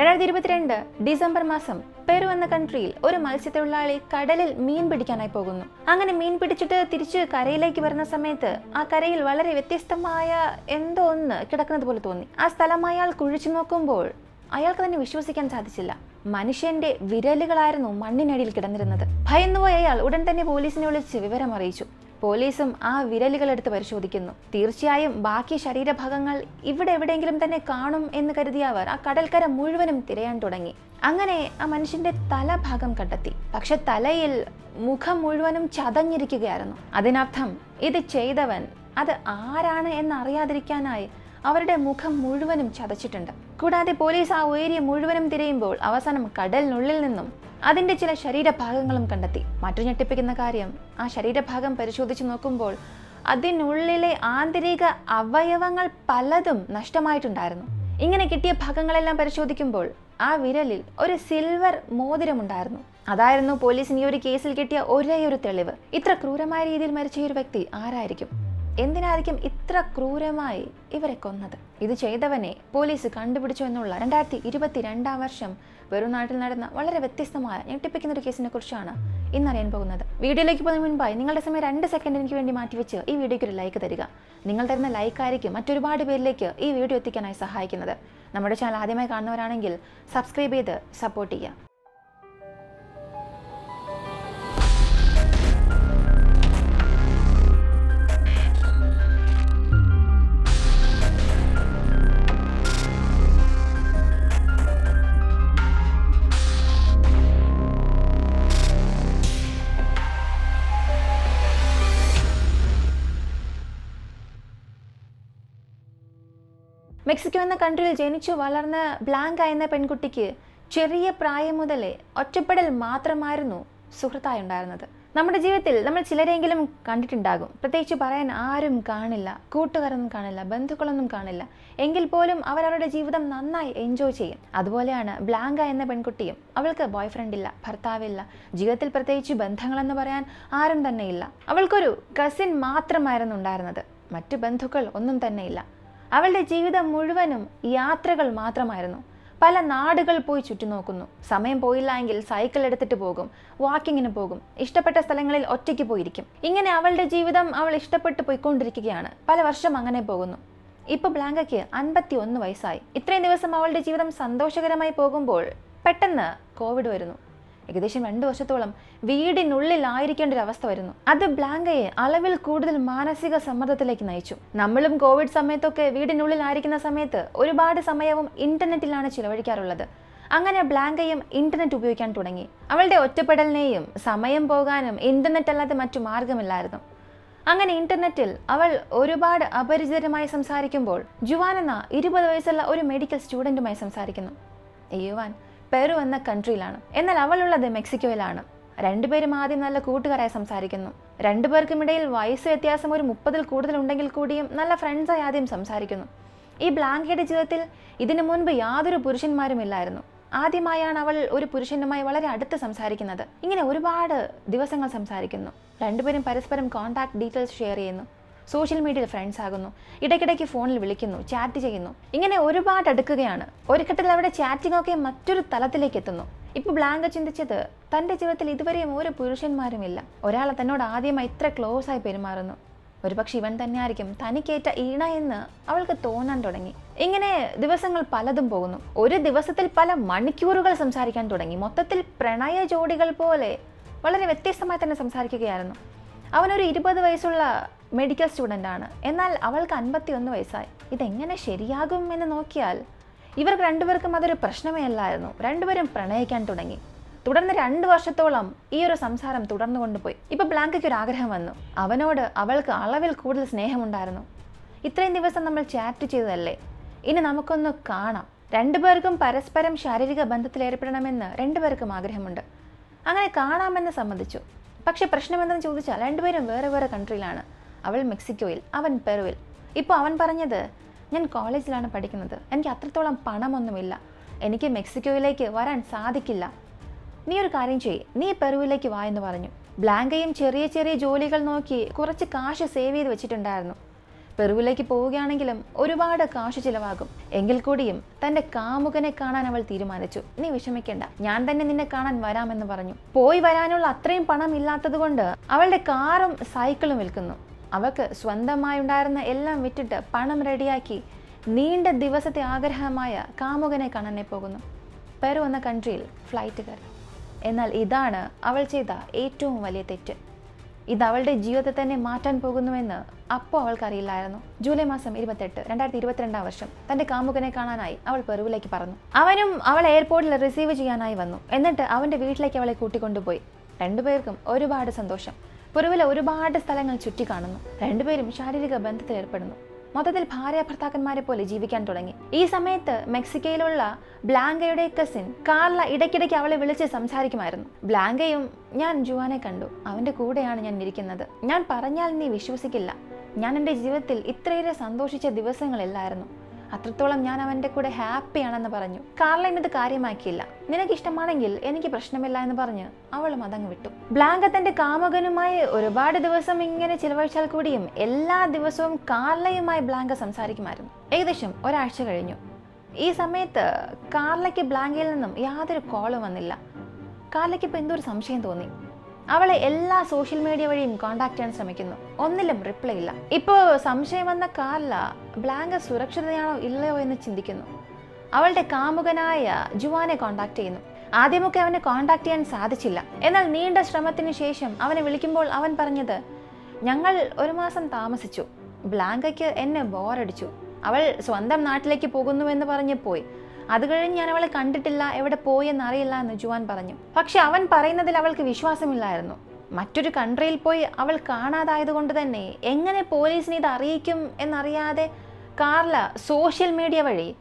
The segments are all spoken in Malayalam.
രണ്ടായിരത്തി ഇരുപത്തിരണ്ട് ഡിസംബർ മാസം പെറു എന്ന കൺട്രിയിൽ ഒരു മത്സ്യത്തൊഴിലാളി കടലിൽ മീൻ പിടിക്കാനായി പോകുന്നു. അങ്ങനെ മീൻ പിടിച്ചിട്ട് തിരിച്ച് കരയിലേക്ക് വരുന്ന സമയത്ത് ആ കരയിൽ വളരെ വ്യത്യസ്തമായ എന്തോ ഒന്ന് കിടക്കുന്നത് പോലെ തോന്നി. ആ സ്ഥലം അയാൾ കുഴിച്ചു നോക്കുമ്പോൾ അയാൾക്ക് തന്നെ വിശ്വസിക്കാൻ സാധിച്ചില്ല. മനുഷ്യന്റെ വിരലുകളായിരുന്നു മണ്ണിനടിയിൽ കിടന്നിരുന്നത്. ഭയന്നുപോയ അയാൾ ഉടൻ തന്നെ പോലീസിനെ വിളിച്ച് വിവരം അറിയിച്ചു പോലീസും ആ വിരലുകൾ എടുത്ത് പരിശോധിക്കുന്നു. തീർച്ചയായും ബാക്കി ശരീരഭാഗങ്ങൾ ഇവിടെ എവിടെയെങ്കിലും തന്നെ കാണും എന്ന് കരുതിയ അവർ ആ കടൽക്കര മുഴുവനും തിരയാൻ തുടങ്ങി. അങ്ങനെ ആ മനുഷ്യന്റെ തലഭാഗം കണ്ടെത്തി. പക്ഷെ തലയിൽ മുഖം മുഴുവനും ചതഞ്ഞിരിക്കുകയായിരുന്നു. അതിനർത്ഥം ഇത് ചെയ്തവൻ അത് ആരാണ് എന്നറിയാതിരിക്കാനായി അവരുടെ മുഖം മുഴുവനും ചതച്ചിട്ടുണ്ട്. കൂടാതെ പോലീസ് ആ ഉയരിയെ മുഴുവനും തിരയുമ്പോൾ അവസാനം കടലിനുള്ളിൽ നിന്നും അതിന്റെ ചില ശരീരഭാഗങ്ങളും കണ്ടെത്തി. മറ്റു ഞെട്ടിപ്പിക്കുന്ന കാര്യം ആ ശരീരഭാഗം പരിശോധിച്ച് നോക്കുമ്പോൾ അതിനുള്ളിലെ ആന്തരിക അവയവങ്ങൾ പലതും നഷ്ടമായിട്ടുണ്ടായിരുന്നു. ഇങ്ങനെ കിട്ടിയ ഭാഗങ്ങളെല്ലാം പരിശോധിക്കുമ്പോൾ ആ വിരലിൽ ഒരു സിൽവർ മോതിരമുണ്ടായിരുന്നു. അതായിരുന്നു പോലീസിന് ഈ ഒരു കേസിൽ കിട്ടിയ ഒരേ ഒരു തെളിവ്. ഇത്ര ക്രൂരമായ രീതിയിൽ മരിച്ച ഈ ഒരു വ്യക്തി ആരായിരിക്കും? എന്തിനായിരിക്കും ഇത്ര ക്രൂരമായി ഇവരെ കൊന്നത്? ഇത് ചെയ്തവനെ പോലീസ് കണ്ടുപിടിച്ചു എന്നുള്ള രണ്ടായിരത്തി ഇരുപത്തിരണ്ടാം വർഷം വെറുനാട്ടിൽ നടന്ന വളരെ വ്യത്യസ്തമായ ഞെട്ടിപ്പിക്കുന്ന ഒരു കേസിനെ കുറിച്ചാണ് ഇന്നറിയാൻ പോകുന്നത്. വീഡിയോയിലേക്ക് പോകുന്ന മുൻപായി നിങ്ങളുടെ സമയം രണ്ട് സെക്കൻഡ് എനിക്ക് വേണ്ടി മാറ്റിവെച്ച് ഈ വീഡിയോയ്ക്ക് ഒരു ലൈക്ക് തരിക. നിങ്ങൾ തരുന്ന ലൈക്ക് ആയിരിക്കും മറ്റൊരുപാട് പേരിലേക്ക് ഈ വീഡിയോ എത്തിക്കാനായി സഹായിക്കുന്നത്. നമ്മുടെ ചാനൽ ആദ്യമായി കാണുന്നവരാണെങ്കിൽ സബ്സ്ക്രൈബ് ചെയ്ത് സപ്പോർട്ട് ചെയ്യുക. മെക്സിക്കോ എന്ന കൺട്രിയിൽ ജനിച്ചു വളർന്ന ബ്ലാങ്ക എന്ന പെൺകുട്ടിക്ക് ചെറിയ പ്രായം മുതലേ ഒറ്റപ്പെടൽ മാത്രമായിരുന്നു സുഹൃത്തായി ഉണ്ടായിരുന്നത്. നമ്മുടെ ജീവിതത്തിൽ നമ്മൾ ചിലരെങ്കിലും കണ്ടിട്ടുണ്ടാകും. പ്രത്യേകിച്ച് പറയാൻ ആരും കാണില്ല കൂട്ടുകാരൊന്നും കാണില്ല ബന്ധുക്കളൊന്നും കാണില്ല. എങ്കിൽ പോലും അവരവരുടെ ജീവിതം നന്നായി എൻജോയ് ചെയ്യും. അതുപോലെയാണ് ബ്ലാങ്ക എന്ന പെൺകുട്ടിയും അവൾക്ക് ബോയ്ഫ്രണ്ട് ഇല്ല ഭർത്താവില്ല ജീവിതത്തിൽ പ്രത്യേകിച്ച് ബന്ധങ്ങളെന്ന് പറയാൻ ആരും തന്നെ ഇല്ല. അവൾക്കൊരു കസിൻ മാത്രമായിരുന്നു ഉണ്ടായിരുന്നത്. മറ്റു ബന്ധുക്കൾ ഒന്നും തന്നെ ഇല്ല. അവളുടെ ജീവിതം മുഴുവനും യാത്രകൾ മാത്രമായിരുന്നു. പല നാടുകൾ പോയി ചുറ്റിനോക്കുന്നു. സമയം പോയില്ല എങ്കിൽ സൈക്കിൾ എടുത്തിട്ട് പോകും വാക്കിങ്ങിന് പോകും ഇഷ്ടപ്പെട്ട സ്ഥലങ്ങളിൽ ഒറ്റയ്ക്ക് പോയിരിക്കും. ഇങ്ങനെ അവളുടെ ജീവിതം അവൾ ഇഷ്ടപ്പെട്ട് പോയിക്കൊണ്ടിരിക്കുകയാണ്. പല വർഷം അങ്ങനെ പോകുന്നു. ഇപ്പോൾ ബ്ലാങ്കയ്ക്ക് അൻപത്തി ഒന്ന് വയസ്സായി. ഇത്രയും ദിവസം അവളുടെ ജീവിതം സന്തോഷകരമായി പോകുമ്പോൾ പെട്ടെന്ന് കോവിഡ് വരുന്നു. ഏകദേശം രണ്ടു വർഷത്തോളം വീടിനുള്ളിൽ ആയിരിക്കേണ്ട ഒരു അവസ്ഥ വരുന്നു. അത് ബ്ലാങ്കയെ അളവിൽ കൂടുതൽ മാനസിക സമ്മർദ്ദത്തിലേക്ക് നയിച്ചു. നമ്മളും കോവിഡ് സമയത്തൊക്കെ വീടിനുള്ളിൽ ആയിരിക്കുന്ന സമയത്ത് ഒരുപാട് സമയവും ഇന്റർനെറ്റിലാണ് ചിലവഴിക്കാറുള്ളത്. അങ്ങനെ ബ്ലാങ്കയും ഇന്റർനെറ്റ് ഉപയോഗിക്കാൻ തുടങ്ങി. അവളുടെ ഒറ്റപ്പെടലിനെയും സമയം പോകാനും ഇന്റർനെറ്റ് അല്ലാതെ മറ്റു മാർഗമില്ലായിരുന്നു അങ്ങനെ ഇന്റർനെറ്റിൽ അവൾ ഒരുപാട് അപരിചിതരുമായി സംസാരിക്കുമ്പോൾ ജുവാൻ എന്ന ഇരുപത് വയസ്സുള്ള ഒരു മെഡിക്കൽ സ്റ്റുഡന്റുമായി സംസാരിക്കുന്നു. യുവാൻ പെറു എന്ന കൺട്രിയിലാണ്. എന്നാൽ അവളുള്ളത് മെക്സിക്കോയിലാണ്. രണ്ടുപേരും ആദ്യം നല്ല കൂട്ടുകാരായി സംസാരിക്കുന്നു. രണ്ടുപേർക്കും ഇടയിൽ വയസ്സ് വ്യത്യാസം ഒരു മുപ്പതിൽ കൂടുതലുണ്ടെങ്കിൽ കൂടിയും നല്ല ഫ്രണ്ട്സായി ആദ്യം സംസാരിക്കുന്നു. ഈ ബ്ലാങ്കയുടെ ജീവിതത്തിൽ ഇതിനു മുൻപ് യാതൊരു പുരുഷന്മാരും ഇല്ലായിരുന്നു. ആദ്യമായാണ് അവൾ ഒരു പുരുഷനുമായി വളരെ അടുത്ത് സംസാരിക്കുന്നത്. ഇങ്ങനെ ഒരുപാട് ദിവസങ്ങൾ സംസാരിക്കുന്നു. രണ്ടുപേരും പരസ്പരം കോൺടാക്ട് ഡീറ്റെയിൽസ് ഷെയർ ചെയ്യുന്നു. സോഷ്യൽ മീഡിയയിൽ ഫ്രണ്ട്സ് ആകുന്നു. ഇടയ്ക്കിടയ്ക്ക് ഫോണിൽ വിളിക്കുന്നു ചാറ്റ് ചെയ്യുന്നു. ഇങ്ങനെ ഒരുപാട് അടുക്കുകയാണ്. ഒരു ഘട്ടത്തിൽ അവിടെ ചാറ്റിംഗ് ഒക്കെ മറ്റൊരു തലത്തിലേക്ക് എത്തുന്നു. ഇപ്പൊ ബ്ലാങ്ക ചിന്തിച്ചത് തന്റെ ജീവിതത്തിൽ ഇതുവരെയും ഒരു പുരുഷന്മാരുമില്ല. ഒരാളെ തന്നോട് ആദ്യമായി ഇത്ര ക്ലോസ് ആയി പെരുമാറുന്നു. ഒരുപക്ഷെ ഇവൻ തന്നെയായിരിക്കും തനിക്കേറ്റ ഈണ എന്ന് അവൾക്ക് തോന്നാൻ തുടങ്ങി. ഇങ്ങനെ ദിവസങ്ങൾ പലതും പോകുന്നു. ഒരു ദിവസത്തിൽ പല മണിക്കൂറുകൾ സംസാരിക്കാൻ തുടങ്ങി. മൊത്തത്തിൽ പ്രണയ ജോഡികൾ പോലെ വളരെ വ്യത്യസ്തമായി തന്നെ സംസാരിക്കുകയായിരുന്നു. അവനൊരു ഇരുപത് വയസ്സുള്ള മെഡിക്കൽ സ്റ്റുഡന്റ് ആണ്. എന്നാൽ അവൾക്ക് അൻപത്തി ഒന്ന് വയസ്സായി. ഇതെങ്ങനെ ശരിയാകും എന്ന് നോക്കിയാൽ ഇവർക്ക് രണ്ടുപേർക്കും അതൊരു പ്രശ്നമേ അല്ലായിരുന്നു. രണ്ടുപേരും പ്രണയിക്കാൻ തുടങ്ങി. തുടർന്ന് രണ്ട് വർഷത്തോളം ഈ ഒരു സംസാരം തുടർന്നു കൊണ്ടുപോയി. ഇപ്പോൾ ബ്ലാങ്കയ്ക്ക് ഒരു ആഗ്രഹം വന്നു. അവനോട് അവൾക്ക് അളവിൽ കൂടുതൽ സ്നേഹമുണ്ടായിരുന്നു. ഇത്രയും ദിവസം നമ്മൾ ചാറ്റ് ചെയ്തതല്ലേ? ഇനി നമുക്കൊന്ന് കാണാം. രണ്ടുപേർക്കും പരസ്പരം ശാരീരിക ബന്ധത്തിൽ ഏർപ്പെടണമെന്ന് രണ്ടുപേർക്കും ആഗ്രഹമുണ്ട്. അങ്ങനെ കാണാമെന്ന് സമ്മതിച്ചു. പക്ഷേ പ്രശ്നമെന്തെന്ന് ചോദിച്ചാൽ രണ്ടുപേരും വേറെ വേറെ കൺട്രിയിലാണ് അവൾ മെക്സിക്കോയിൽ അവൻ പെറുവിൽ. ഇപ്പോൾ അവൻ പറഞ്ഞത് ഞാൻ കോളേജിലാണ് പഠിക്കുന്നത്. എനിക്ക് അത്രത്തോളം പണമൊന്നുമില്ല. എനിക്ക് മെക്സിക്കോയിലേക്ക് വരാൻ സാധിക്കില്ല. നീ ഒരു കാര്യം ചെയ്യ്. നീ പെറുവിലേക്ക് വാ എന്ന് പറഞ്ഞു. ബ്ലാങ്കയും ചെറിയ ചെറിയ ജോലികൾ നോക്കി കുറച്ച് കാശ് സേവ് ചെയ്ത് വെച്ചിട്ടുണ്ടായിരുന്നു. പെറുവിലേക്ക് പോവുകയാണെങ്കിലും ഒരുപാട് കാശ് ചിലവാകും. എങ്കിൽ കൂടിയും തന്റെ കാമുകനെ കാണാൻ അവൾ തീരുമാനിച്ചു. നീ വിഷമിക്കേണ്ട. ഞാൻ തന്നെ നിന്നെ കാണാൻ വരാമെന്ന് പറഞ്ഞു. പോയി വരാനുള്ള അത്രയും പണം ഇല്ലാത്തതുകൊണ്ട് അവളുടെ കാറും സൈക്കിളും വിൽക്കുന്നു. അവൾക്ക് സ്വന്തമായി ഉണ്ടായിരുന്ന എല്ലാം വിറ്റിട്ട് പണം റെഡിയാക്കി നീണ്ട ദിവസത്തെ ആഗ്രഹമായ കാമുകനെ കാണാനെ പോകുന്നു. പെറു എന്ന കൺട്രിയിൽ ഫ്ലൈറ്റ് കയറി എന്നാൽ ഇതാണ് അവൾ ചെയ്ത ഏറ്റവും വലിയ തെറ്റ്. ഇത് അവളുടെ ജീവിതത്തെ തന്നെ മാറ്റാൻ പോകുന്നുവെന്ന് അപ്പോൾ അവൾക്കറിയില്ലായിരുന്നു. ജൂലൈ മാസം ഇരുപത്തെട്ട് രണ്ടായിരത്തി ഇരുപത്തിരണ്ടാം വർഷം തന്റെ കാമുകനെ കാണാനായി അവൾ പെറുവിലേക്ക് പറഞ്ഞു അവനും അവൾ എയർപോർട്ടിൽ റിസീവ് ചെയ്യാനായി വന്നു. എന്നിട്ട് അവന്റെ വീട്ടിലേക്ക് അവളെ കൂട്ടിക്കൊണ്ടുപോയി. രണ്ടുപേർക്കും ഒരുപാട് സന്തോഷം. പെറുവിലെ ഒരുപാട് സ്ഥലങ്ങൾ ചുറ്റി കാണുന്നു രണ്ടുപേരും ശാരീരിക ബന്ധത്തിൽ ഏർപ്പെടുന്നു. മൊത്തത്തിൽ ഭാര്യ ഭർത്താക്കന്മാരെ പോലെ ജീവിക്കാൻ തുടങ്ങി. ഈ സമയത്ത് മെക്സിക്കോയിലുള്ള ബ്ലാങ്കയുടെ കസിൻ കാർല ഇടയ്ക്കിടയ്ക്ക് അവളെ വിളിച്ച് സംസാരിക്കുമായിരുന്നു. ബ്ലാങ്കയും ഞാൻ ജുവാനെ കണ്ടു. അവന്റെ കൂടെയാണ് ഞാൻ ഇരിക്കുന്നത്. ഞാൻ പറഞ്ഞാൽ നീ വിശ്വസിക്കില്ല. ഞാൻ എന്റെ ജീവിതത്തിൽ ഇത്രയേറെ സന്തോഷിച്ച ദിവസങ്ങളില്ലായിരുന്നു. അത്രത്തോളം ഞാൻ അവന്റെ കൂടെ ഹാപ്പിയാണെന്ന് പറഞ്ഞു. കാർലൈൻ ഇത് കാര്യമാക്കിയില്ല. നിനക്ക് ഇഷ്ടമാണെങ്കിൽ എനിക്ക് പ്രശ്നമില്ല എന്ന് പറഞ്ഞ് അവളും അതങ്ങ് വിട്ടു. ബ്ലാങ്ക തന്റെ കാമുകനുമായി ഒരുപാട് ദിവസം ഇങ്ങനെ ചിലവഴിച്ചാൽ കൂടിയും എല്ലാ ദിവസവും കാർലയുമായി ബ്ലാങ്ക സംസാരിക്കുമായിരുന്നു. ഏകദേശം ഒരാഴ്ച കഴിഞ്ഞു. ഈ സമയത്ത് കാർലയ്ക്ക് ബ്ലാങ്കയിൽ നിന്നും യാതൊരു കോളും വന്നില്ല. കാർലയ്ക്ക് ഇപ്പോൾ എന്തോ ഒരു സംശയം തോന്നി. അവളെ എല്ലാ സോഷ്യൽ മീഡിയ വഴിയും കോണ്ടാക്ട് ചെയ്യാൻ ശ്രമിക്കുന്നു. ഒന്നിലും റിപ്ലൈ ഇല്ല. ഇപ്പോൾ സംശയം വന്ന കാർല ബ്ലാങ്ക സുരക്ഷിതയാണോ ഇല്ലയോ എന്ന് ചിന്തിക്കുന്നു. അവളുടെ കാമുകനായ ജുവാനെ കോണ്ടാക്ട് ചെയ്യുന്നു. ആദ്യമൊക്കെ അവനെ കോണ്ടാക്ട് ചെയ്യാൻ സാധിച്ചില്ല. എന്നാൽ നീണ്ട ശ്രമത്തിന് ശേഷം അവനെ വിളിക്കുമ്പോൾ അവൻ പറഞ്ഞത് ഞങ്ങൾ ഒരു മാസം താമസിച്ചു. ബ്ലാങ്കയ്ക്ക് എന്നെ ബോറടിച്ചു. അവൾ സ്വന്തം നാട്ടിലേക്ക് പോകുന്നു എന്ന് പറഞ്ഞ് പോയി. അത് കഴിഞ്ഞ് ഞാൻ അവളെ കണ്ടിട്ടില്ല എവിടെ പോയി എന്നറിയില്ല എന്ന് ജുവാൻ പറഞ്ഞു. പക്ഷെ അവൻ പറയുന്നതിൽ അവൾക്ക് വിശ്വാസമില്ലായിരുന്നു. മറ്റൊരു കൺട്രിയിൽ പോയി അവൾ കാണാതായതുകൊണ്ട് തന്നെ എങ്ങനെ പോലീസിനെ ഇത് അറിയിക്കും എന്നറിയാതെ കാർല സോഷ്യൽ മീഡിയ വഴി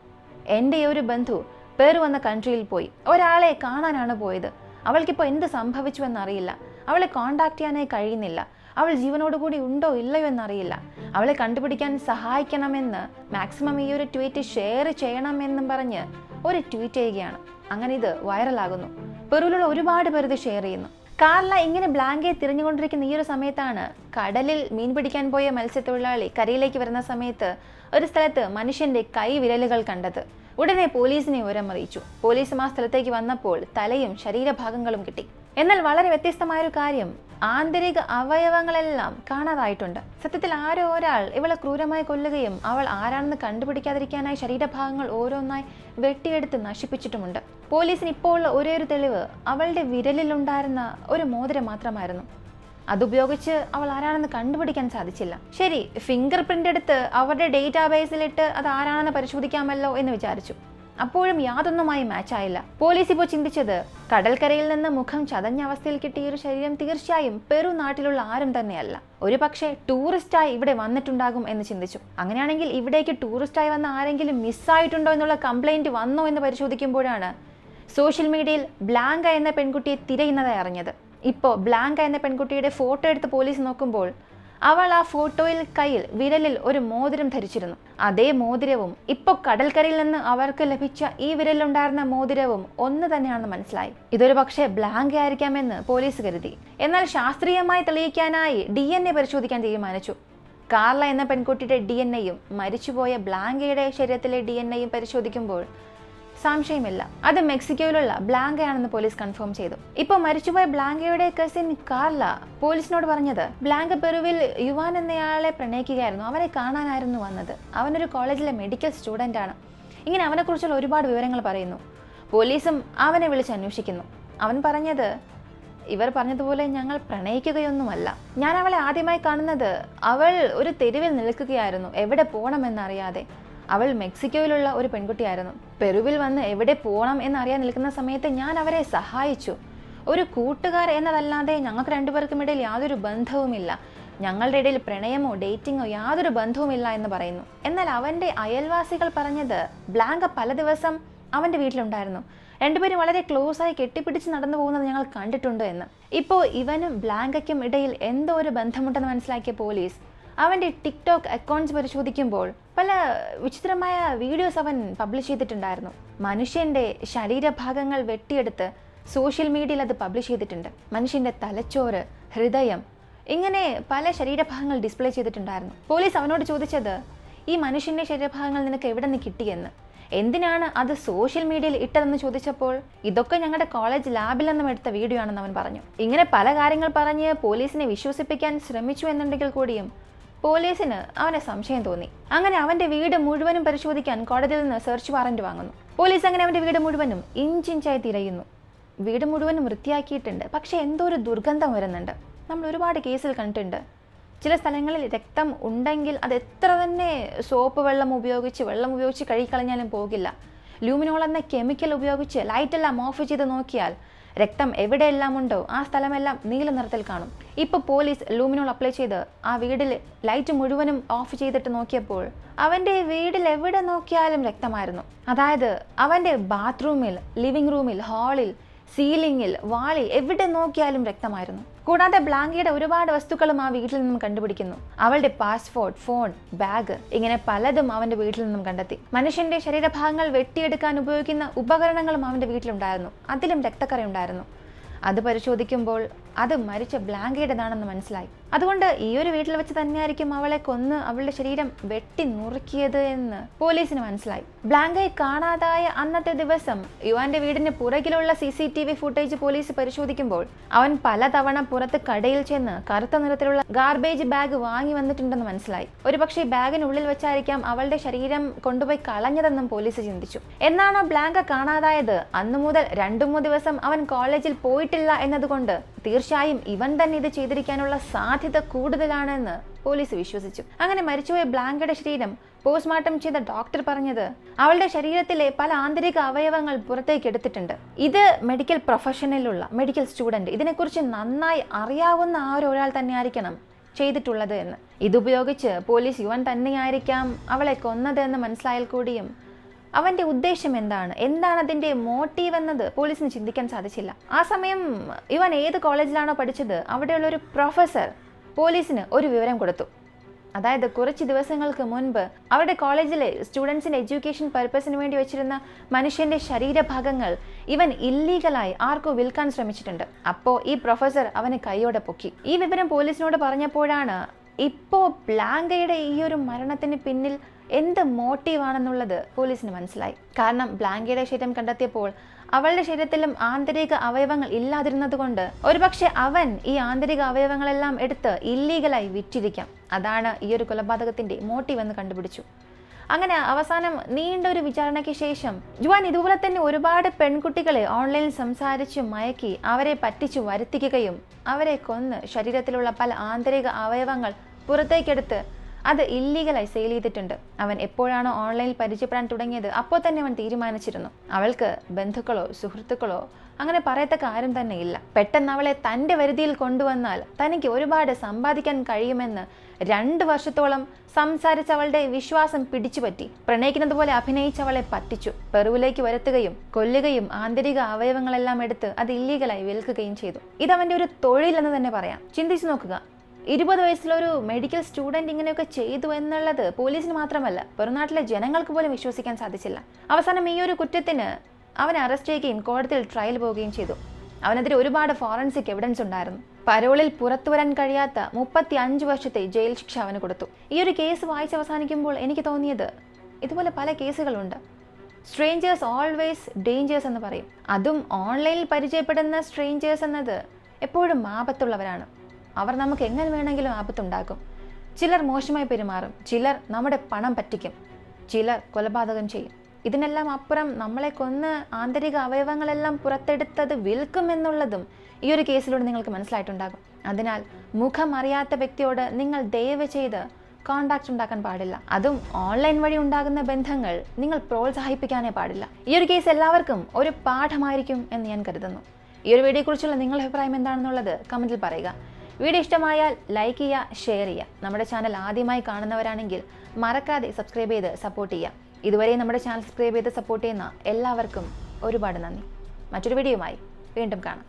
എന്റെ ഒരു ബന്ധു പേര് വന്ന കൺട്രിയിൽ പോയി. ഒരാളെ കാണാനാണ് പോയത്. അവൾക്കിപ്പോൾ എന്ത് സംഭവിച്ചു എന്നറിയില്ല. അവളെ കോണ്ടാക്ട് ചെയ്യാനായി കഴിയുന്നില്ല. അവൾ ജീവനോടുകൂടി ഉണ്ടോ ഇല്ലയോ എന്നറിയില്ല. അവളെ കണ്ടുപിടിക്കാൻ സഹായിക്കണമെന്ന് മാക്സിമം ഈ ഒരു ട്വീറ്റ് ഷെയർ ചെയ്യണമെന്നും പറഞ്ഞ് ഒരു ട്വീറ്റ് ചെയ്യുകയാണ്. അങ്ങനെ ഇത് വൈറലാകുന്നു പെറുവിലുള്ള ഒരുപാട് പേർ ഇത് ഷെയർ ചെയ്യുന്നു. കാർല ഇങ്ങനെ ബ്ലാങ്കെ തിരിഞ്ഞുകൊണ്ടിരിക്കുന്ന ഈ ഒരു സമയത്താണ് കടലിൽ മീൻ പിടിക്കാൻ പോയ മത്സ്യത്തൊഴിലാളി കരയിലേക്ക് വരുന്ന സമയത്ത് ഒരു സ്ഥലത്ത് മനുഷ്യന്റെ കൈ വിരലുകൾ കണ്ടത്. ഉടനെ പോലീസിനെ ഓരം വിവരമറിയിച്ചു. പോലീസും ആ സ്ഥലത്തേക്ക് വന്നപ്പോൾ തലയും ശരീരഭാഗങ്ങളും കിട്ടി. എന്നാൽ വളരെ വ്യത്യസ്തമായ ഒരു കാര്യം. ആന്തരിക അവയവങ്ങളെല്ലാം കാണാതായിട്ടുണ്ട്. സത്യത്തിൽ ആരോ ഒരാൾ ഇവളെ ക്രൂരമായി കൊല്ലുകയും അവൾ ആരാണെന്ന് കണ്ടുപിടിക്കാതിരിക്കാനായി ശരീരഭാഗങ്ങൾ ഓരോന്നായി വെട്ടിയെടുത്ത് നശിപ്പിച്ചിട്ടുമുണ്ട്. പോലീസിന് ഇപ്പോൾ ഉള്ള ഒരേ ഒരു തെളിവ് അവളുടെ വിരലിലുണ്ടായിരുന്ന ഒരു മോതിരം മാത്രമായിരുന്നു. അതുപയോഗിച്ച് അവൾ ആരാണെന്ന് കണ്ടുപിടിക്കാൻ സാധിച്ചില്ല. ശരി ഫിംഗർ പ്രിന്റ് എടുത്ത് അവരുടെ ഡേറ്റാബേസിലിട്ട് അത് ആരാണെന്ന് പരിശോധിക്കാമല്ലോ എന്ന് വിചാരിച്ചു. അപ്പോഴും യാതൊന്നുമായി മാച്ച് ആയില്ല. പോലീസ് ഇപ്പോൾ ചിന്തിച്ചത് കടൽക്കരയിൽ നിന്ന് മുഖം ചതഞ്ഞ അവസ്ഥയിൽ കിട്ടിയ ഒരു ശരീരം തീർച്ചയായും പെറു നാട്ടിലുള്ള ആരും തന്നെയല്ല. ഒരു പക്ഷേ ടൂറിസ്റ്റായി ഇവിടെ വന്നിട്ടുണ്ടാകും എന്ന് ചിന്തിച്ചു. അങ്ങനെയാണെങ്കിൽ ഇവിടേക്ക് ടൂറിസ്റ്റായി വന്ന ആരെങ്കിലും മിസ്സായിട്ടുണ്ടോ എന്നുള്ള കംപ്ലൈന്റ് വന്നോ എന്ന് പരിശോധിക്കുമ്പോഴാണ് സോഷ്യൽ മീഡിയയിൽ ബ്ലാങ്ക എന്ന പെൺകുട്ടിയെ തിരയുന്നതായി അറിഞ്ഞത്. ഇപ്പോൾ ബ്ലാങ്ക എന്ന പെൺകുട്ടിയുടെ ഫോട്ടോ എടുത്ത് പോലീസ് നോക്കുമ്പോൾ അവൾ ആ ഫോട്ടോയിൽ കയ്യിൽ വിരലിൽ ഒരു മോതിരം ധരിച്ചിരുന്നു. അതേ മോതിരവും ഇപ്പോൾ കടൽക്കരയിൽ നിന്ന് അവർക്ക് ലഭിച്ച ഈ വിരലിലുണ്ടായിരുന്ന മോതിരവും ഒന്ന് തന്നെയാണെന്ന് മനസ്സിലായി. ഇതൊരു പക്ഷേ ബ്ലാങ്ക് ആയിരിക്കാമെന്ന് പോലീസ് കരുതി. എന്നാൽ ശാസ്ത്രീയമായി തെളിയിക്കാനായി ഡി പരിശോധിക്കാൻ തീരുമാനിച്ചു. കാർല എന്ന പെൺകുട്ടിയുടെ ഡി എൻ എയും മരിച്ചുപോയ ബ്ലാങ്കയുടെ ശരീരത്തിലെ ഡി എൻ എയും പരിശോധിക്കുമ്പോൾ സംശയമില്ല. അത് മെക്സിക്കോയിലുള്ള ബ്ലാങ്ക ബ്ലാങ്കയാണെന്ന് പോലീസ് കൺഫേം ചെയ്തു. ഇപ്പൊ മരിച്ചുപോയ ബ്ലാങ്കയുടെ കസിൻ കാർല പോലീസിനോട് പറഞ്ഞത് ബ്ലാങ്ക പെറുവിൽ യുവാൻ എന്നയാളെ പ്രണയിക്കുകയായിരുന്നു. അവനെ കാണാനായിരുന്നു വന്നത്. അവനൊരു കോളേജിലെ മെഡിക്കൽ സ്റ്റുഡന്റ് ആണ്. ഇങ്ങനെ അവനെക്കുറിച്ചുള്ള ഒരുപാട് വിവരങ്ങൾ പറയുന്നു. പോലീസും അവനെ വിളിച്ച് അന്വേഷിക്കുന്നു. അവൻ പറഞ്ഞത് ഇവർ പറഞ്ഞതുപോലെ ഞങ്ങൾ പ്രണയിക്കുകയൊന്നുമല്ല. ഞാൻ അവളെ ആദ്യമായി കാണുന്നത് അവൾ ഒരു തെരുവിൽ നിൽക്കുകയായിരുന്നു. എവിടെ പോകണമെന്നറിയാതെ. അവൾ മെക്സിക്കോയിലുള്ള ഒരു പെൺകുട്ടിയായിരുന്നു. പെറുവിൽ വന്ന് എവിടെ പോകണം എന്നറിയാൻ നിൽക്കുന്ന സമയത്ത് ഞാൻ അവരെ സഹായിച്ചു. ഒരു കൂട്ടുകാർ എന്നതല്ലാതെ ഞങ്ങൾക്ക് രണ്ടുപേർക്കും ഇടയിൽ യാതൊരു ബന്ധവുമില്ല. ഞങ്ങളുടെ ഇടയിൽ പ്രണയമോ ഡേറ്റിങ്ങോ യാതൊരു ബന്ധവുമില്ല എന്ന് പറയുന്നു. എന്നാൽ അവന്റെ അയൽവാസികൾ പറഞ്ഞത് ബ്ലാങ്ക പല ദിവസം അവന്റെ വീട്ടിലുണ്ടായിരുന്നു. രണ്ടുപേരും വളരെ ക്ലോസ് ആയി കെട്ടിപ്പിടിച്ച് നടന്നു പോകുന്നത് ഞങ്ങൾ കണ്ടിട്ടുണ്ട് എന്ന്. ഇപ്പോൾ ഇവനും ബ്ലാങ്കയ്ക്കും ഇടയിൽ എന്തോ ഒരു ബന്ധമുണ്ടെന്ന് മനസ്സിലാക്കിയ പോലീസ് അവന്റെ ടിക്ടോക്ക് അക്കൗണ്ട്സ് പരിശോധിക്കുമ്പോൾ പല വിചിത്രമായ വീഡിയോസ് അവൻ പബ്ലിഷ് ചെയ്തിട്ടുണ്ടായിരുന്നു. മനുഷ്യന്റെ ശരീരഭാഗങ്ങൾ വെട്ടിയെടുത്ത് സോഷ്യൽ മീഡിയയിൽ അത് പബ്ലിഷ് ചെയ്തിട്ടുണ്ട്. മനുഷ്യന്റെ തലച്ചോറ് ഹൃദയം ഇങ്ങനെ പല ശരീരഭാഗങ്ങൾ ഡിസ്പ്ലേ ചെയ്തിട്ടുണ്ടായിരുന്നു. പോലീസ് അവനോട് ചോദിച്ചത് ഈ മനുഷ്യന്റെ ശരീരഭാഗങ്ങൾ നിനക്ക് എവിടെ നിന്ന് കിട്ടിയെന്ന്? എന്തിനാണ് അത് സോഷ്യൽ മീഡിയയിൽ ഇട്ടതെന്ന് ചോദിച്ചപ്പോൾ ഇതൊക്കെ ഞങ്ങളുടെ കോളേജ് ലാബിൽ നിന്നും എടുത്ത വീഡിയോ ആണെന്ന് അവൻ പറഞ്ഞു. ഇങ്ങനെ പല കാര്യങ്ങൾ പറഞ്ഞ് പോലീസിനെ വിശ്വസിപ്പിക്കാൻ ശ്രമിച്ചു എന്നുണ്ടെങ്കിൽ കൂടിയും പോലീസിന് അവനെ സംശയം തോന്നി. അങ്ങനെ അവന്റെ വീട് മുഴുവനും പരിശോധിക്കാൻ കോടതിയിൽ നിന്ന് സെർച്ച് വാറന്റ് വാങ്ങുന്നു. പോലീസ് അങ്ങനെ അവന്റെ വീട് മുഴുവനും ഇഞ്ചിഞ്ചായി തിരയുന്നു. വീട് മുഴുവനും വൃത്തിയാക്കിയിട്ടുണ്ട്. പക്ഷെ എന്തോ ഒരു ദുർഗന്ധം വരുന്നുണ്ട്. നമ്മൾ ഒരുപാട് കേസിൽ കണ്ടിട്ടുണ്ട്. ചില സ്ഥലങ്ങളിൽ രക്തം ഉണ്ടെങ്കിൽ അത് എത്ര തന്നെ സോപ്പ് വെള്ളം ഉപയോഗിച്ച് വെള്ളം ഉപയോഗിച്ച് കഴുകിക്കളഞ്ഞാലും പോകില്ല. ലൂമിനോൾ എന്ന കെമിക്കൽ ഉപയോഗിച്ച് ലൈറ്റെല്ലാം ഓഫ് ചെയ്ത് നോക്കിയാൽ രക്തം എവിടെയെല്ലാം ഉണ്ടോ ആ സ്ഥലമെല്ലാം നീല നിറത്തിൽ കാണും. ഇപ്പോൾ പോലീസ് ലൂമിനോൾ അപ്ലൈ ചെയ്ത് ആ വീടിൽ ലൈറ്റ് മുഴുവനും ഓഫ് ചെയ്തിട്ട് നോക്കിയപ്പോൾ അവന്റെ വീടിൽ എവിടെ നോക്കിയാലും രക്തമായിരുന്നു. അതായത് അവന്റെ ബാത്റൂമിൽ ലിവിംഗ് റൂമിൽ ഹാളിൽ സീലിംഗിൽ വാളിൽ എവിടെ നോക്കിയാലും രക്തമായിരുന്നു. കൂടാതെ ബ്ലാങ്കിയുടെ ഒരുപാട് വസ്തുക്കളും ആ വീട്ടിൽ നിന്നും കണ്ടുപിടിക്കുന്നു. അവളുടെ പാസ്പോർട്ട് ഫോൺ ബാഗ് ഇങ്ങനെ പലതും അവന്റെ വീട്ടിൽ നിന്നും കണ്ടെത്തി. മനുഷ്യന്റെ ശരീരഭാഗങ്ങൾ വെട്ടിയെടുക്കാൻ ഉപയോഗിക്കുന്ന ഉപകരണങ്ങളും അവന്റെ വീട്ടിലുണ്ടായിരുന്നു. അതിലും രക്തക്കറി ഉണ്ടായിരുന്നു അത് പരിശോധിക്കുമ്പോൾ അത് മരിച്ച ബ്ലാങ്കയുടേതാണെന്ന് മനസ്സിലായി. അതുകൊണ്ട് ഈ ഒരു വീട്ടിൽ വെച്ച് തന്നെയായിരിക്കും അവളെ കൊന്ന് അവളുടെ ശരീരം വെട്ടി നുറുക്കിയത് എന്ന് പോലീസിന് മനസ്സിലായി. ബ്ലാങ്കയെ കാണാതായ അന്നത്തെ ദിവസം യുവാന്റെ വീടിന് പുറകിലുള്ള C C T V footage police പരിശോധിക്കുമ്പോൾ അവൻ പലതവണ പുറത്ത് കടയിൽ ചെന്ന് കറുത്ത നിറത്തിലുള്ള ഗാർബേജ് ബാഗ് വാങ്ങി വന്നിട്ടുണ്ടെന്ന് മനസ്സിലായി. ഒരുപക്ഷെ ബാഗിനുള്ളിൽ വെച്ചായിരിക്കാം അവളുടെ ശരീരം കൊണ്ടുപോയി കളഞ്ഞതെന്നും പോലീസ് ചിന്തിച്ചു. എന്നാണോ ബ്ലാങ്ക കാണാതായത്? അന്നു മുതൽ രണ്ടു മൂന്ന് ദിവസം അവൻ കോളേജിൽ പോയിട്ടില്ല എന്നതുകൊണ്ട് തീർച്ചയായും ഇവൻ തന്നെ ഇത് ചെയ്തിരിക്കാനുള്ള സാധ്യത കൂടുതലാണെന്ന് പോലീസ് വിശ്വസിച്ചു. അങ്ങനെ മരിച്ചുപോയ ബ്ലാങ്കയുടെ ശരീരം പോസ്റ്റ്മോർട്ടം ചെയ്ത ഡോക്ടർ പറഞ്ഞത് അവളുടെ ശരീരത്തിലെ പല ആന്തരിക അവയവങ്ങൾ പുറത്തേക്ക് എടുത്തിട്ടുണ്ട്. ഇത് മെഡിക്കൽ പ്രൊഫഷനിലുള്ള മെഡിക്കൽ സ്റ്റുഡന്റ്. ഇതിനെക്കുറിച്ച് നന്നായി അറിയാവുന്ന ആ ഒരാൾ തന്നെ തന്നെയായിരിക്കണം ചെയ്തിട്ടുള്ളത് എന്ന്. ഇതുപയോഗിച്ച് പോലീസ് യുവൻ തന്നെയായിരിക്കാം അവളെ കൊന്നതെന്ന് മനസ്സിലായാൽ കൂടിയും അവന്റെ ഉദ്ദേശം എന്താണ്? എന്താണ് അതിന്റെ മോട്ടീവ് എന്നത് പോലീസിന് ചിന്തിക്കാൻ സാധിച്ചില്ല. ആ സമയം ഇവൻ ഏത് കോളേജിലാണോ പഠിച്ചത് അവിടെയുള്ള ഒരു പ്രൊഫസർ പോലീസിന് ഒരു വിവരം കൊടുത്തു. അതായത് കുറച്ച് ദിവസങ്ങൾക്ക് മുൻപ് അവരുടെ കോളേജിലെ സ്റ്റുഡൻസിന്റെ എഡ്യൂക്കേഷൻ പർപ്പസിന് വേണ്ടി വെച്ചിരുന്ന മനുഷ്യന്റെ ശരീരഭാഗങ്ങൾ ഇവൻ ഇല്ലീഗലായി ആർക്കോ വിൽക്കാൻ ശ്രമിച്ചിട്ടുണ്ട്. അപ്പോൾ ഈ പ്രൊഫസർ അവന് കൈയോടെ പൊക്കി. ഈ വിവരം പോലീസിനോട് പറഞ്ഞപ്പോഴാണ് ഇപ്പോൾ പ്ലാങ്കയുടെ ഈ ഒരു മരണത്തിന് പിന്നിൽ എന്ത് മോട്ടീവാണെന്നുള്ളത് പോലീസിന് മനസ്സിലായി. കാരണം ബ്ലാങ്കയുടെ ശരീരം കണ്ടെത്തിയപ്പോൾ അവളുടെ ശരീരത്തിലും ആന്തരിക അവയവങ്ങൾ ഇല്ലാതിരുന്നത് കൊണ്ട് ഒരുപക്ഷെ അവൻ ഈ ആന്തരിക അവയവങ്ങളെല്ലാം എടുത്ത് ഇല്ലീഗലായി വിറ്റിരിക്കാം. അതാണ് ഈ ഒരു കൊലപാതകത്തിന്റെ മോട്ടീവ് എന്ന് കണ്ടുപിടിച്ചു. അങ്ങനെ അവസാനം നീണ്ട ഒരു വിചാരണയ്ക്ക് ശേഷം ജുവാൻ ഇതുപോലെ തന്നെ ഒരുപാട് പെൺകുട്ടികളെ ഓൺലൈനിൽ സംസാരിച്ച് മയക്കി അവരെ പറ്റിച്ചു വരുത്തിക്കുകയും അവരെ കൊന്ന് ശരീരത്തിലുള്ള പല ആന്തരിക അവയവങ്ങൾ പുറത്തേക്കെടുത്ത് അത് ഇല്ലീഗലായി സെയിൽ ചെയ്തിട്ടുണ്ട്. അവൻ എപ്പോഴാണോ ഓൺലൈനിൽ പരിചയപ്പെടാൻ തുടങ്ങിയത് അപ്പോൾ തന്നെ അവൻ തീരുമാനിച്ചിരുന്നു. അവൾക്ക് ബന്ധുക്കളോ സുഹൃത്തുക്കളോ അങ്ങനെ പറയത്തക്ക ആരും തന്നെ ഇല്ല. പെട്ടെന്ന് അവളെ തന്റെ വരുതിയിൽ കൊണ്ടുവന്നാൽ തനിക്ക് ഒരുപാട് സമ്പാദിക്കാൻ കഴിയുമെന്ന് രണ്ട് വർഷത്തോളം സംസാരിച്ച അവളുടെ വിശ്വാസം പിടിച്ചുപറ്റി പ്രണയിക്കുന്നത് പോലെ അഭിനയിച്ച് അവളെ പറ്റിച്ചു. പെറുവിലേക്ക് വരുത്തുകയും കൊല്ലുകയും ആന്തരിക അവയവങ്ങളെല്ലാം എടുത്ത് അത് ഇല്ലീഗലായി വിൽക്കുകയും ചെയ്തു. ഇതവന്റെ ഒരു തൊഴിൽ എന്ന് തന്നെ പറയാം. ചിന്തിച്ചു നോക്കുക. ഇരുപത് വയസ്സിലൊരു മെഡിക്കൽ സ്റ്റുഡന്റ് ഇങ്ങനെയൊക്കെ ചെയ്തു എന്നുള്ളത് പോലീസിന് മാത്രമല്ല പെരുന്നാട്ടിലെ ജനങ്ങൾക്ക് പോലും വിശ്വസിക്കാൻ സാധിച്ചില്ല. അവസാനം ഈ ഒരു കുറ്റത്തിന് അവനെ അറസ്റ്റ് ചെയ്യുകയും കോടതിയിൽ ട്രയൽ പോവുകയും ചെയ്തു. അവനെതിരെ ഒരുപാട് ഫോറൻസിക് എവിഡൻസ് ഉണ്ടായിരുന്നു. പരോളിൽ പുറത്തു വരാൻ കഴിയാത്ത മുപ്പത്തി അഞ്ച് വർഷത്തെ ജയിൽ ശിക്ഷ അവന് കൊടുത്തു. ഈ ഒരു കേസ് വായിച്ച് അവസാനിക്കുമ്പോൾ എനിക്ക് തോന്നിയത് ഇതുപോലെ പല കേസുകളുണ്ട്. സ്ട്രേഞ്ചേഴ്സ് ഓൾവേസ് ഡേഞ്ചേഴ്സ് എന്ന് പറയും. അതും ഓൺലൈനിൽ പരിചയപ്പെടുന്ന സ്ട്രേഞ്ചേഴ്സ് എന്നത് എപ്പോഴും ആപത്തുള്ളവരാണ്. അവർ നമുക്ക് എങ്ങനെ വേണമെങ്കിലും ആപത്തുണ്ടാക്കും. ചിലർ മോശമായി പെരുമാറും. ചിലർ നമ്മുടെ പണം പറ്റിക്കും. ചിലർ കൊലപാതകം ചെയ്യും. ഇതിനെല്ലാം അപ്പുറം നമ്മളെ കൊന്ന് ആന്തരിക അവയവങ്ങളെല്ലാം പുറത്തെടുത്തത് വിൽക്കും എന്നുള്ളതും ഈ ഒരു കേസിലൂടെ നിങ്ങൾക്ക് മനസ്സിലായിട്ടുണ്ടാകും. അതിനാൽ മുഖം അറിയാത്ത വ്യക്തിയോട് നിങ്ങൾ ദയവ് ചെയ്ത് കോണ്ടാക്ട് ഉണ്ടാക്കാൻ പാടില്ല. അതും ഓൺലൈൻ വഴി ഉണ്ടാകുന്ന ബന്ധങ്ങൾ നിങ്ങൾ പ്രോത്സാഹിപ്പിക്കാനേ പാടില്ല. ഈ ഒരു കേസ് എല്ലാവർക്കും ഒരു പാഠമായിരിക്കും എന്ന് ഞാൻ കരുതുന്നു. ഈ ഒരു വീഡിയോയെക്കുറിച്ചുള്ള നിങ്ങളുടെ അഭിപ്രായം എന്താണെന്നുള്ളത് കമന്റിൽ പറയുക. വീഡിയോ ഇഷ്ടമായാൽ ലൈക്ക് ചെയ്യുക ഷെയർ ചെയ്യുക. നമ്മുടെ ചാനൽ ആദ്യമായി കാണുന്നവരാണെങ്കിൽ മറക്കാതെ സബ്സ്ക്രൈബ് ചെയ്ത് സപ്പോർട്ട് ചെയ്യുക. ഇതുവരെ നമ്മുടെ ചാനൽ സബ്സ്ക്രൈബ് ചെയ്ത് സപ്പോർട്ട് ചെയ്യുന്ന എല്ലാവർക്കും ഒരുപാട് നന്ദി. മറ്റൊരു വീഡിയോയുമായി വീണ്ടും കാണാം.